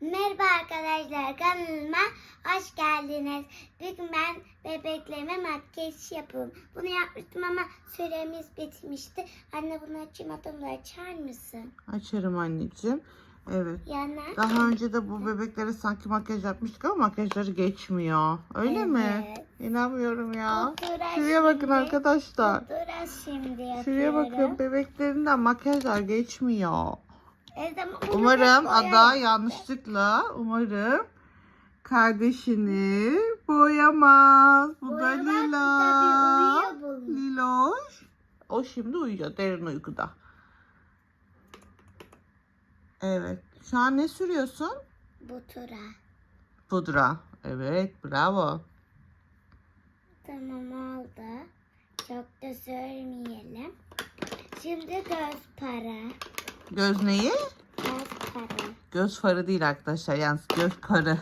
Merhaba arkadaşlar kanalıma hoş geldiniz. Bugün ben bebeklerime makyaj yapıyorum. Bunu yapmıştım ama süremiz bitmişti. Anne bunu açamadım da açar mısın? Açarım anneciğim. Evet. Yana. Daha önce de bu bebeklere sanki makyaj yapmıştık ama makyajları geçmiyor. Öyle mi? Evet. İnanmıyorum ya. Oturan Şuraya bakın şimdi- arkadaşlar. Oturan şimdi yapıyorum. Şuraya bakın bebeklerinden makyajlar geçmiyor. E Umarım da Ada yanlışlıkla umarım kardeşini boyamaz. Bu da Lila. Liloş. O şimdi uyuyor derin uykuda. Evet. Şu an ne sürüyorsun? Bu tura. Pudra. Evet bravo. Tamam oldu. Çok da sürmeyelim. Şimdi göz para. Göz neyi? Göz para. Göz farı değil arkadaşlar. Yalnız göz karı.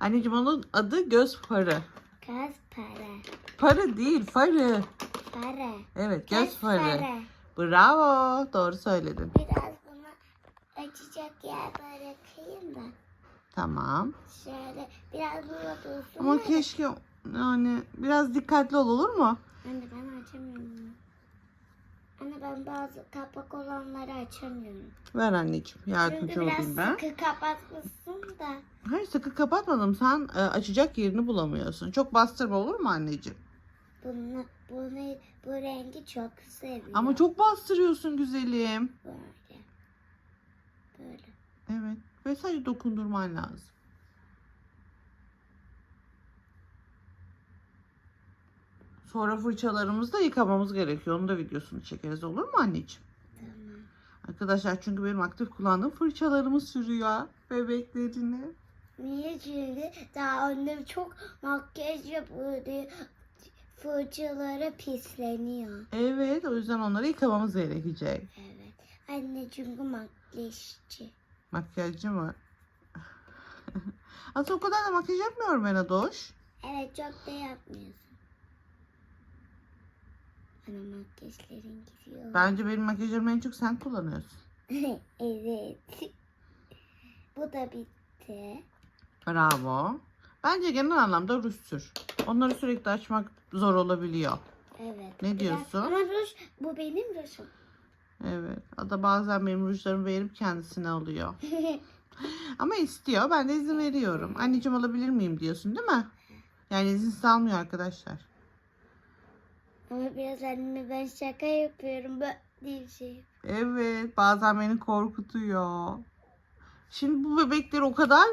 Anneciğim onun adı göz farı. Göz para. Parı değil farı. Para. Evet göz farı. para. Bravo. Doğru söyledin. Biraz bunu açacak yer bırakayım da. Tamam. Şöyle biraz burada dursun. Ama keşke yani biraz dikkatli ol olur mu? Anne ben açamıyorum. Anne ben bazı kapak olanları açamıyorum. Ver anneciğim Çünkü yardımcı biraz olayım ben. sıkı kapatmışsın da. Hayır sıkı kapatmadım. Sen e, açacak yerini bulamıyorsun. Çok bastırma olur mu anneciğim? Bunu, bunu, bu rengi çok seviyorum. Ama çok bastırıyorsun güzelim. Böyle. Böyle. Evet. Ve sadece dokundurman lazım. Sonra fırçalarımızı da yıkamamız gerekiyor. Onun da videosunu çekeriz olur mu anneciğim? Tamam. Arkadaşlar çünkü benim aktif kullandığım fırçalarımı sürüyor bebeklerini. Niye? Çünkü daha annem çok makyaj yapıyordu. Fırçaları pisleniyor. Evet o yüzden onları yıkamamız gerekecek. Evet. Anne çünkü makyajcı. Makyajcı mı? Aslında o kadar da makyaj yapmıyorum ben Adoş. Evet çok da yapmıyorsun. Ana makyajların gidiyor. Bence benim makyajlarımı en çok sen kullanıyorsun. evet. Bu da bitti. Bravo. Bence genel anlamda ruj sür. Onları sürekli açmak zor olabiliyor. Evet. Ne diyorsun? Ama ruj bu benim rujum. Evet. Ada bazen benim rujlarımı verip kendisine alıyor. Ama istiyor. Ben de izin veriyorum. Anneciğim alabilir miyim diyorsun değil mi? Yani izinsiz almıyor arkadaşlar. Ama biraz anneme ben şaka yapıyorum. Böyle şey. Evet. Bazen beni korkutuyor. Şimdi bu bebekler o kadar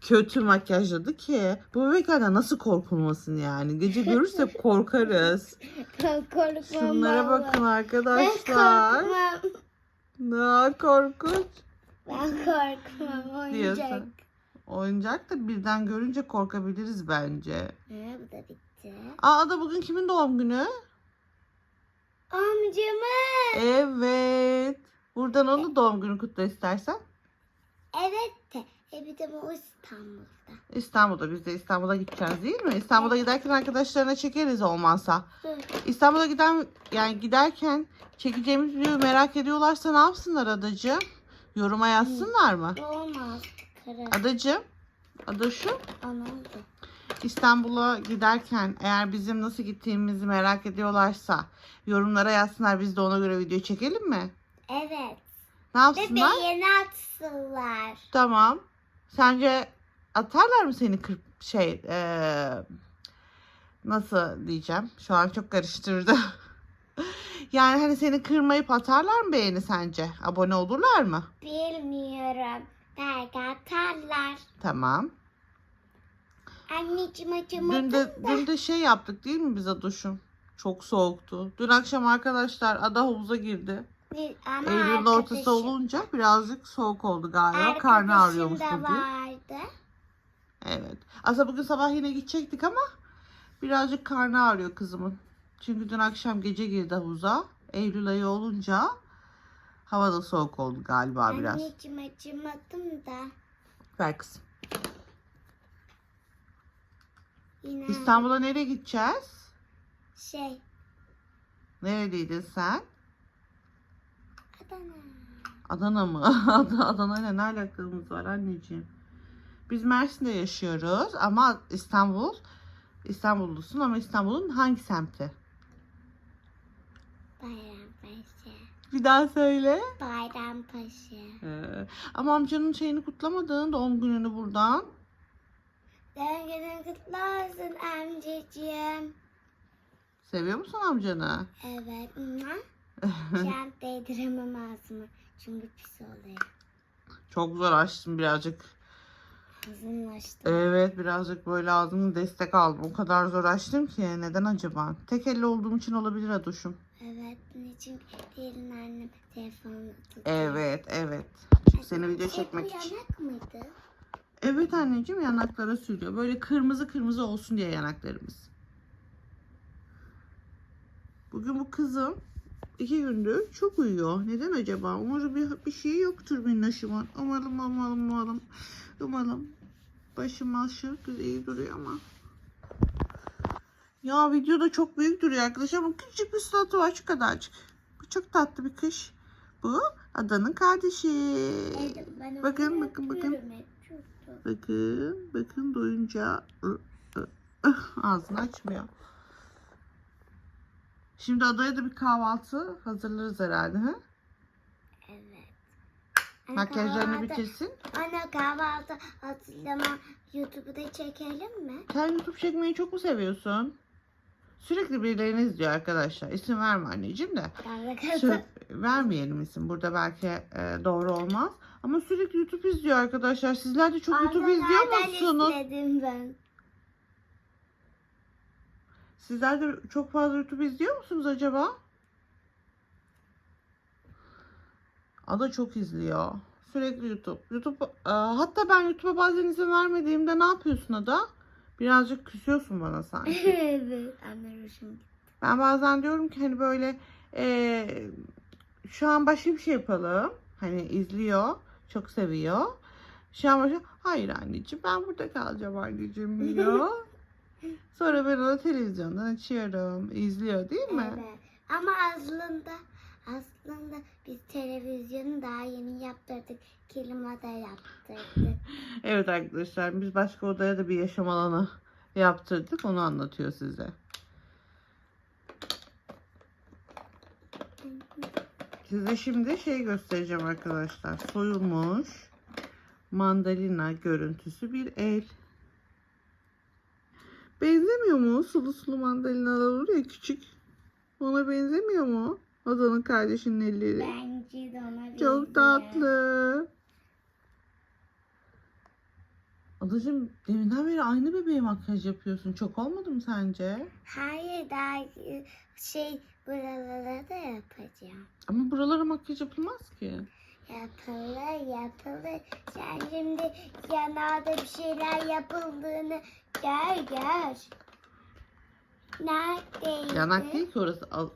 kötü makyajladı ki. Bu bebeklerden nasıl korkulmasın yani? Gece görürsek korkarız. Ben korkmam. Şunlara vallahi. bakın Ben arkadaşlar. korkmam. Ne korkunç. Ben korkmam. Oyuncak. Diyorsun. Oyuncak da birden görünce korkabiliriz bence. Ha, bu da bitti. Aa da bugün kimin doğum günü? Amcamın. Evet. Buradan onu doğum günü kutla istersen. Evet de. E bir de bu İstanbul'da. İstanbul'da biz de İstanbul'a gideceğiz değil mi? İstanbul'a giderken arkadaşlarına çekeriz olmazsa. Dur. İstanbul'a giden yani giderken çekeceğimiz videoyu merak ediyorlarsa ne yapsınlar adacığım? Yoruma yazsınlar mı? Olmaz. Adacığım. Ada şu. Ana oldu. İstanbul'a giderken eğer bizim nasıl gittiğimizi merak ediyorlarsa yorumlara yazsınlar biz de ona göre video çekelim mi? Evet. Ne Ve yapsınlar? beğeni atsınlar. Tamam. Sence atarlar mı seni kırp şey eee, nasıl diyeceğim? Şu an çok karıştırdı. yani hani seni kırmayıp atarlar mı beğeni sence? Abone olurlar mı? Bilmiyorum. Belki atarlar. Tamam. Anneciğim acımadın Dün de, da. dün de şey yaptık değil mi biz Adoş'um? Çok soğuktu. Dün akşam arkadaşlar ada havuza girdi. Bir- Ama Eylül'ün ortası arkadaşım- olunca birazcık soğuk oldu galiba. Karnı arkadaşım ağrıyormuş da vardı. Evet. Aslında bugün sabah yine gidecektik ama birazcık karnı ağrıyor kızımın. Çünkü dün akşam gece girdi havuza. Eylül ayı olunca hava da soğuk oldu galiba biraz. Anneciğim acımadım da. Ver kızım. Yine İstanbul'a nereye gideceğiz? şey Nereliydin sen? Adana. Adana mı? Ad- Adana'yla ne alakamız var anneciğim? Biz Mersin'de yaşıyoruz ama İstanbul, İstanbullusun ama İstanbul'un hangi semti? Bayrampaşa. Bir daha söyle. Bayrampaşa. Ee, ama amcanın şeyini kutlamadın doğum gününü buradan. Doğum günün kutlu olsun amcacığım. Seviyor musun amcanı? Evet. An değdiremem ağzıma. Çünkü pis oluyor. Çok zor açtım birazcık. Ağzımı açtım. Evet birazcık böyle ağzımı destek aldım. O kadar zor açtım ki neden acaba? Tek elle olduğum için olabilir Adoş'um. Evet. Çünkü diğerin annem telefonla tutuyor. Evet evet. Çünkü seni video çekmek için. yanak mıydı? Evet anneciğim yanaklara sürüyor. Böyle kırmızı kırmızı olsun diye yanaklarımız. Bugün bu kızım iki gündür çok uyuyor. Neden acaba? Umarım bir, bir şey yoktur minnoşumun. Umarım umarım umarım. Umarım. Başım aşağı iyi duruyor ama. Ya videoda çok büyük duruyor arkadaşlar. Bu küçük bir suratı var şu kadarcık. Bu çok tatlı bir kış. Bu adanın kardeşi. Evet, Bakın, bakın, bakın. hep. Bakın, bakın doyunca ağzını açmıyor. Şimdi adaya da bir kahvaltı hazırlarız herhalde. He? Evet. Anne, Makyajlarını kahvaltı- bitirsin. Anne kahvaltı hatırlama YouTube'da çekelim mi? Sen YouTube çekmeyi çok mu seviyorsun? Sürekli birilerini izliyor arkadaşlar. İsim verme anneciğim de. Sü- vermeyelim isim. Burada belki e, doğru olmaz. Ama sürekli YouTube izliyor arkadaşlar. Sizler de çok YouTube izliyor musunuz? istedim ben? Sizler de çok fazla YouTube izliyor musunuz acaba? Ada çok izliyor. Sürekli YouTube. YouTube e, hatta ben YouTube'a bazen izin vermediğimde ne yapıyorsun Ada? Birazcık küsüyorsun bana sanki. evet. Anne hoşum. ben bazen diyorum ki hani böyle e, şu an başka bir şey yapalım. Hani izliyor. Çok seviyor. Şu an başka hayır anneciğim ben burada kalacağım anneciğim diyor. Sonra ben onu televizyondan açıyorum. İzliyor değil mi? Evet. Ama aslında aslında biz televizyonu daha yeni yaptırdık. Klima da yaptırdık. Evet arkadaşlar biz başka odaya da bir yaşam alanı yaptırdık. Onu anlatıyor size. Size şimdi şey göstereceğim arkadaşlar. Soyulmuş mandalina görüntüsü bir el. Benzemiyor mu? Sulu sulu mandalinalar olur ya küçük. Ona benzemiyor mu? Adanın kardeşinin elleri. Bence de ona benziyor. Çok tatlı. Adacığım deminden beri aynı bebeğe makyaj yapıyorsun. Çok olmadı mı sence? Hayır daha şey buralara da yapacağım. Ama buralara makyaj yapılmaz ki. Yapılır yapılır. Sen şimdi yanağda bir şeyler yapıldığını gör gör. Neredeydi? Yanak değil ki orası. Al-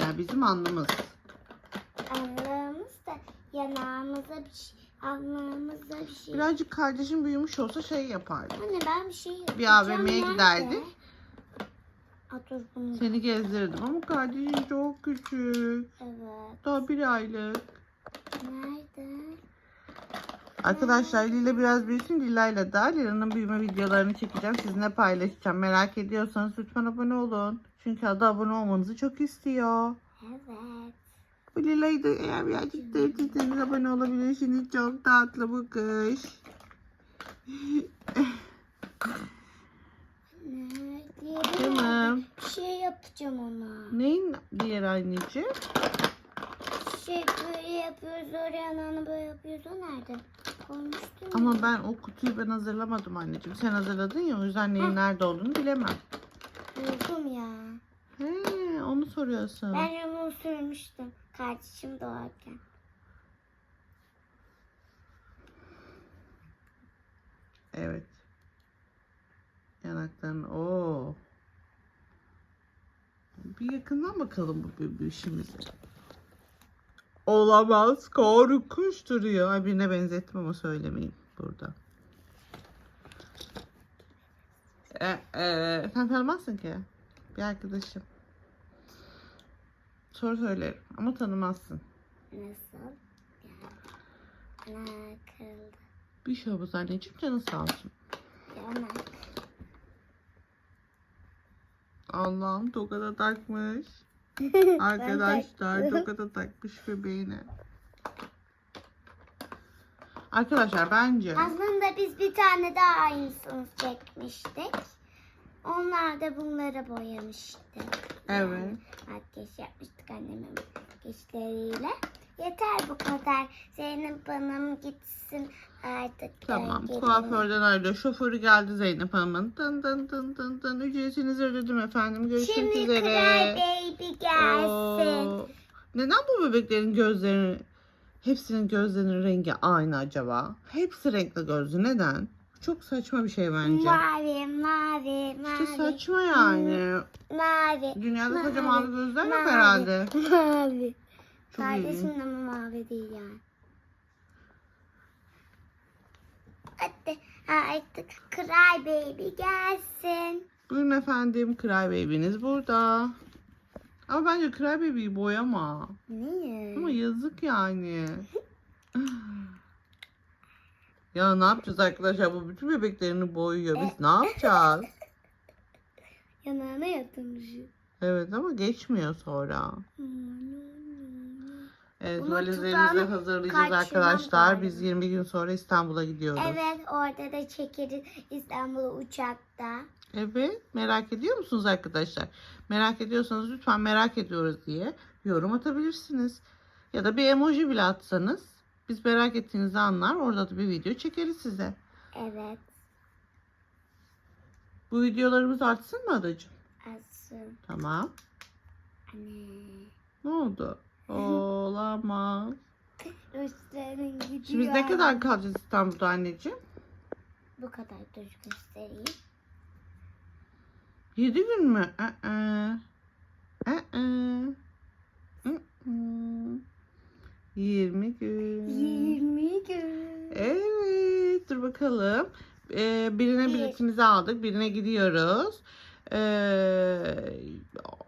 Yani bizim alnımız. Anlamamız da yanağımıza bir şey, alnağımıza bir şey. Birazcık kardeşim büyümüş olsa şey yapardı. Anne ben bir şey yapacağım. Bir AVM'ye Nerede? giderdik. Aa, dur bunu. Seni gezdirirdim ama kardeşin çok küçük. Evet. Daha bir aylık. Nerede? Arkadaşlar Lila biraz büyüsün. Lila ile daha Lila'nın büyüme videolarını çekeceğim. Sizinle paylaşacağım. Merak ediyorsanız lütfen abone olun. Çünkü adı abone olmanızı çok istiyor. Evet. Bu Lila'yı da eğer birazcık büyütürseniz abone olabilirsiniz. Çok tatlı bu kış. Tamam. Şey yapacağım ona. Neyin diğer anneciğim? Şey böyle yapıyoruz oraya onu böyle yapıyoruz. O nerede? Koymuştum. Ama ben o kutuyu ben hazırlamadım anneciğim. Sen hazırladın ya o yüzden neyin nerede olduğunu bilemem. Buldum ya. He, onu soruyorsun. Ben onu sürmüştüm. Kardeşim doğarken. Evet. Yanakların o. Bir yakından bakalım bu bebişimize. Olamaz. Korkunç duruyor. Ay birine benzettim ama söylemeyin burada. E, e, sen tanımazsın ki. Bir arkadaşım. Soru söylerim ama tanımazsın. Nasıl? Ana kırıldı. Bir şey olmaz anneciğim canın sağ olsun. Allah'ım tokada takmış. Arkadaşlar tokada takmış bebeğine. Arkadaşlar bence Aslında biz bir tane daha aynısını çekmiştik. Onlar da bunları boyamıştı. Evet. Makyaj yapmıştık annemin makyajlarıyla. Yeter bu kadar. Zeynep Hanım gitsin artık. Tamam. Gelelim. Kuaförden ayrılıyor. Şoförü geldi Zeynep Hanım'ın. Dın dın dın dın dın. Ücretinizi ödedim efendim. Görüşmek Şimdi üzere. Cry Baby gelsin. Oo. Neden bu bebeklerin gözleri hepsinin gözlerinin rengi aynı acaba? Hepsi renkli gözlü. Neden? Çok saçma bir şey bence. Mavi, mavi, mavi. İşte saçma yani. Mavi. Dünyada sadece Mavi, mavi gözler yok mavi, herhalde. Mavi. Çok Kardeşim iyi. de mi mavi değil yani. Hadi artık Cry Baby gelsin. Buyurun efendim. Cry Baby'niz burada. Ama bence Cry Baby'yi boyama. Niye? Ama yazık yani. ya ne yapacağız arkadaşlar? Bu bütün bebeklerini boyuyor. Biz ne yapacağız? Yanağına yatırmışım. Evet ama geçmiyor sonra. Evet Bunu valizlerimizi hazırlayacağız kaçırmam arkadaşlar. galiba. Biz 20 gün sonra İstanbul'a gidiyoruz. Evet orada da çekeriz İstanbul'a uçakta. Evet, merak ediyor musunuz arkadaşlar? Merak ediyorsanız lütfen merak ediyoruz diye yorum atabilirsiniz. Ya da bir emoji bile atsanız biz merak ettiğinizi anlar. Orada da bir video çekeriz size. Evet Bu videolarımız artsın mı adacığım? asıl. Tamam. Anne. Ne oldu? Olamaz. Rüstem'in gidiyor. Şimdi biz ne kadar kalacağız İstanbul'da anneciğim? Bu kadar dur göstereyim. 7 gün mü? Aa. Aa. Aa. 20 gün. 20 gün. Evet, dur bakalım. Ee, birine Bir. biletimizi aldık, birine gidiyoruz. Ee,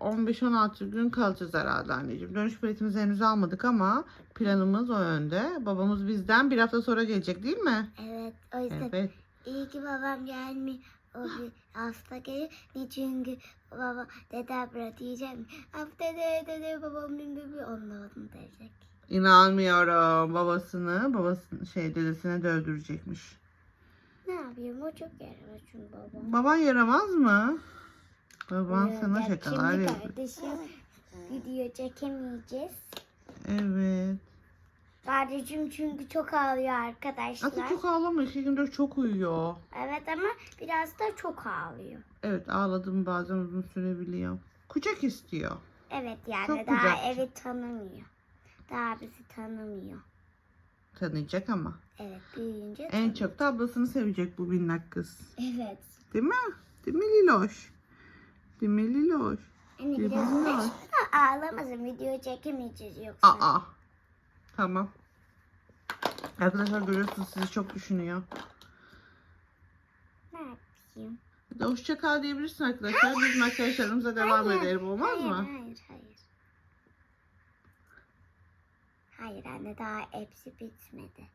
15-16 gün kalacağız herhalde anneciğim. Dönüş biletimizi henüz almadık ama planımız o yönde. Babamız bizden bir hafta sonra gelecek değil mi? Evet o yüzden Evet. iyi ki babam gelmiyor. O bir hafta gelir. Çünkü baba dede abla diyeceğim. Hafta dede dede babam bebeği onunla onu diyecek. İnanmıyorum. Babasını, babasını şey dedesine de öldürecekmiş. Ne yapayım o çok yaramaz çünkü babam. Baban yaramaz mı? Baban Ee, sana ya şakalar yapıyor. kardeşim video çekemeyeceğiz. Evet. Kardeşim çünkü çok ağlıyor arkadaşlar. Aslında çok ağlamıyor. İki gündür çok uyuyor. Evet ama biraz da çok ağlıyor. Evet ağladım bazen uzun sürebiliyor. Kucak istiyor. Evet yani Çok daha kucakçı. evi tanımıyor. Daha bizi tanımıyor. Tanıyacak ama. Evet büyüyünce En tanıyor. çok da ablasını sevecek bu minnak kız. Evet. Değil mi? Değil mi Liloş? Değil mi Liloş? Anne Bir biraz bunlar. da ağlamasın video çekemeyeceğiz yoksa. Aa. Tamam. Arkadaşlar görüyorsunuz sizi çok düşünüyor. Ne yapayım? Bir de hoşça kal diyebilirsin arkadaşlar. Biz makyajlarımıza devam Hayır, edelim olmaz hayır, mı? Hayır hayır. Hayır anne daha hepsi bitmedi.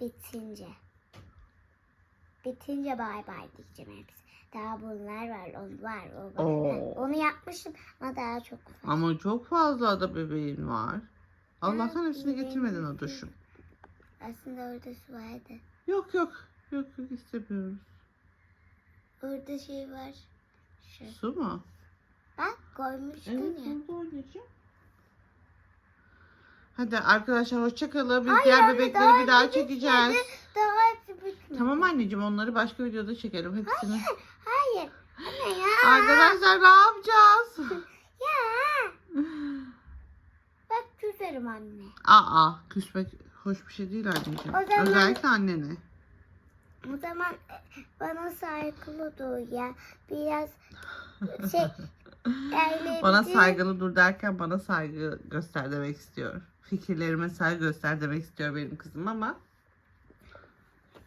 Bitince. Bitince bay bay diyeceğim hepsi. Daha bunlar var, on var, o var. Oo. Onu yapmışım ama daha çok var. Ama çok fazla da bebeğin var. Allah'tan hepsini yapayım? getirmedin o duşum. Aslında orada su vardı. Yok yok. Yok yok istemiyoruz. Orada şey var. Şu. Su mu? Bak koymuştun Evet, ya. oynayacağım. Hadi arkadaşlar hoşçakalın. Biz Hayır diğer bebekleri daha bir daha bitmedi. çekeceğiz. Daha hepsi bitmedi. Tamam anneciğim onları başka videoda çekelim hepsini. Hayır. Anne ya. Arkadaşlar ne yapacağız? Ya. Bak küserim anne. Aa küsmek hoş bir şey değil anneciğim. O zaman- Özellikle annene. O zaman e, bana saygılı dur ya. Biraz şey Bana saygılı dur derken bana saygı göster demek istiyor. Fikirlerime saygı göster demek istiyor benim kızım ama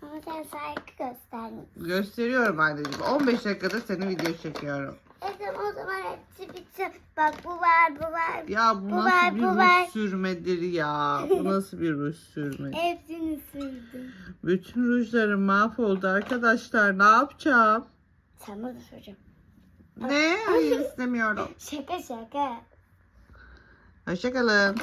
Ama sen saygı göster. gösteriyorum anneciğim. 15 dakikada seni video çekiyorum. Evet o zaman hepsi bitsin. Bak bu var bu var. Ya bu Bu nasıl var, bir bu ruj var. sürmedir ya? Bu nasıl bir ruj sürme? Hepsini sürdüm. Bütün rujlarım mahvoldu arkadaşlar. Ne yapacağım? Sana da soracağım. Ne? Hayır istemiyorum. Şaka şaka. Hoşçakalın.